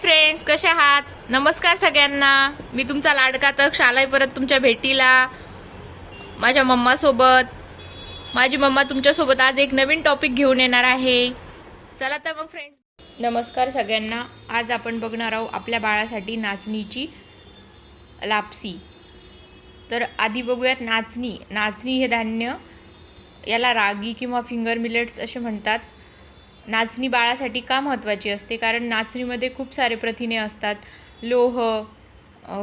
Friends कसे आहात? नमस्कार सगळ्यांना. मी तुमचा लाडका तक्ष आलाय परत तुमच्या भेटीला. माझ्या मम्मासोबत माझी मम्मा तुमच्यासोबत आज एक नवीन टॉपिक घेऊन येणार आहे. चला तर मग फ्रेंड्स नमस्कार सगळ्यांना. आज आपण बघणार आहोत आपल्या बाळासाठी नाचणीची लापसी. तर आधी बघूयात नाचणी. नाचणी हे धान्य याला रागी किंवा फिंगर मिलेट्स असे म्हणतात. नाचणी बाळासाठी का महत्त्वाची असते? कारण नाचणीमध्ये खूप सारे प्रथिने असतात. लोह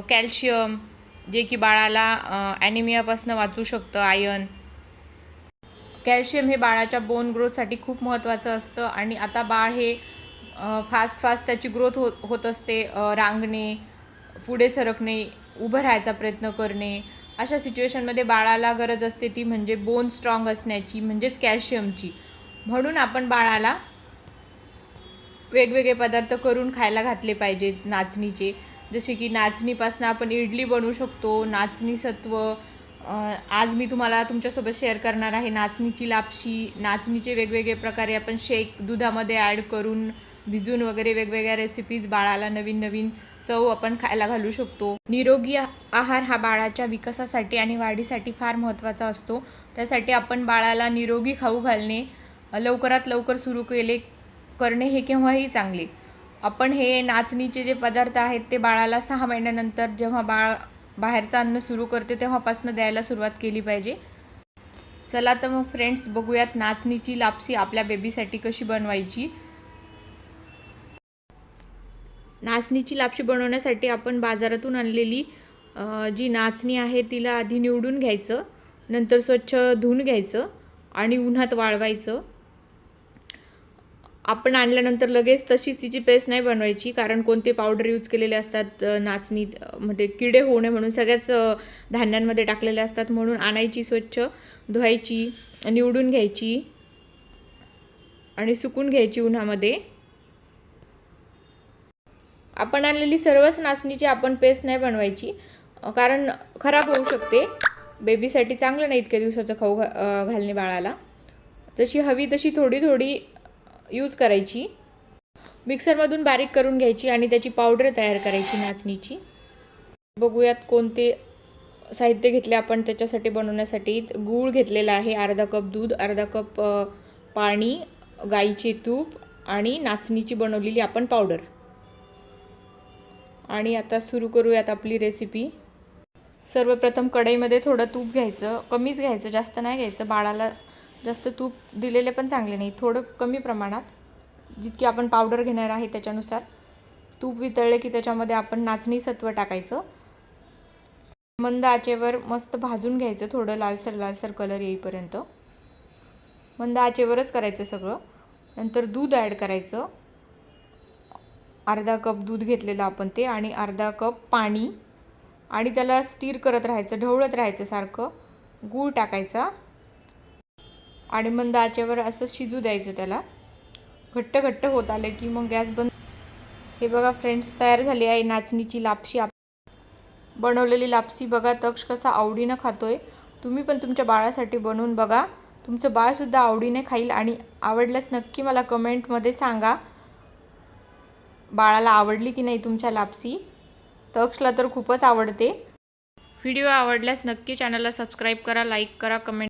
कॅल्शियम जे की बाळाला ॲनिमियापासून वाचू शकतं आयन. कॅल्शियम हे बाळाच्या बोन ग्रोथसाठी खूप महत्त्वाचं असतं आणि आता बाळ हे फास्ट फास्ट त्याची ग्रोथ होत होत असते. रांगणे पुढे सरकणे उभं राहायचा प्रयत्न करणे. अशा सिच्युएशनमध्ये बाळाला गरज असते ती म्हणजे बोन स्ट्रॉंग असण्याची म्हणजेच कॅल्शियमची. म्हणून आपण बाळाला वेगवेगळे पदार्थ करून खायला घातले पाहिजेत नाचणीचे. जसे की नाचणीपासून आपण इडली बनवू शकतो नाचणी सत्व. आज मी तुम्हाला तुमच्यासोबत शेअर करणार आहे नाचणीची लापशी. नाचणीचे वेगवेगळे प्रकारे आपण शेक दुधामध्ये ॲड करून भिजून वगैरे वेगवेगळ्या रेसिपीज बाळाला नवीन नवीन चव आपण खायला घालू शकतो. निरोगी आहार हा बाळाच्या विकासासाठी आणि वाढीसाठी फार महत्त्वाचा असतो. त्यासाठी आपण बाळाला निरोगी खाऊ घालणे लवकरात लवकर सुरू केले करणे हे केव्हाही चांगले. आपण हे नाचणीचे जे पदार्थ आहेत ते बाळाला सहा महिन्यानंतर जेव्हा बाळ बाहेरचं अन्न सुरू करते तेव्हापासून द्यायला सुरुवात केली पाहिजे. चला तर मग फ्रेंड्स बघूयात नाचणीची लापसी आपल्या बेबीसाठी कशी बनवायची. नाचणीची लापशी बनवण्यासाठी आपण बाजारातून आणलेली जी नाचणी आहे तिला आधी निवडून घ्यायचं नंतर स्वच्छ धुवून घ्यायचं आणि उन्हात वाळवायचं. आपण आणल्यानंतर लगेच तशीच तिची पेस्ट नाही बनवायची कारण कोणते पावडर यूज केलेले असतात नाचणी नाचणीत मध्ये म्हणजे किडे होऊ नये म्हणून सगळ्याच धान्यांमध्ये टाकलेले असतात म्हणून आणायची स्वच्छ धुवायची निवडून घ्यायची आणि सुकून घ्यायची उन्हामध्ये. आपण आणलेली सर्वच नाचणीची आपण पेस्ट नाही बनवायची कारण खराब होऊ शकते. बेबीसाठी चांगलं नाही इतक्या दिवसाचं खाऊ घा घालणे बाळाला. जशी हवी तशी थोडी थोडी यूज करायची. मिक्सरमधून बारीक करून घ्यायची आणि त्याची पावडर तयार करायची नाचणीची. बघूयात कोणते साहित्य घेतले आपण त्याच्यासाठी बनवण्यासाठी. गूळ घेतलेला आहे अर्धा कप दूध अर्धा कप पाणी गाईचे तूप आणि नाचणीची बनवलेली आपण पावडर आणि आता सुरू करूयात आपली रेसिपी सर्वप्रथम कढईमध्ये थोडं तूप घ्यायचं कमीच घ्यायचं जास्त नाही घ्यायचं बाळाला जास्त तूप दिलेले पण चांगले नाही. थोडं कमी प्रमाणात. जितकी आपण पावडर घेणार आहे त्याच्यानुसार. तूप वितळले की त्याच्यामध्ये आपण नाचणी सत्व टाकायचं. मंद आचेवर मस्त भाजून घ्यायचं थोडं लालसर लालसर कलर येईपर्यंत. मंद आचेवरच करायचं सगळं. नंतर दूध ॲड करायचं. अर्धा कप दूध घेतलेलं आपण ते आणि अर्धा कप पाणी. आणि त्याला स्टीर करत राहायचं ढवळत राहायचं सारखं. गूळ टाकायचा. आणि मंद आचेवर असं शिजू द्यायचं त्याला. घट्ट घट्ट होत आलं की मग गॅस बंद हे बघा फ्रेंड्स तयार झाली आहे नाचणीची लापशी आप बनवलेली लापसी बघा तक्ष कसा आवडीनं खातोय. तुम्ही पण तुमच्या बाळासाठी बनवून बघा. तुमचं बाळसुद्धा आवडीने खाईल आणि आवडल्यास नक्की मला कमेंटमध्ये सांगा. बाळाला आवडली की नाही तुमच्या लापसी तक्षला तर खूपच आवडते. व्हिडिओ आवडल्यास नक्की चॅनलला सबस्क्राईब करा लाईक करा कमेंट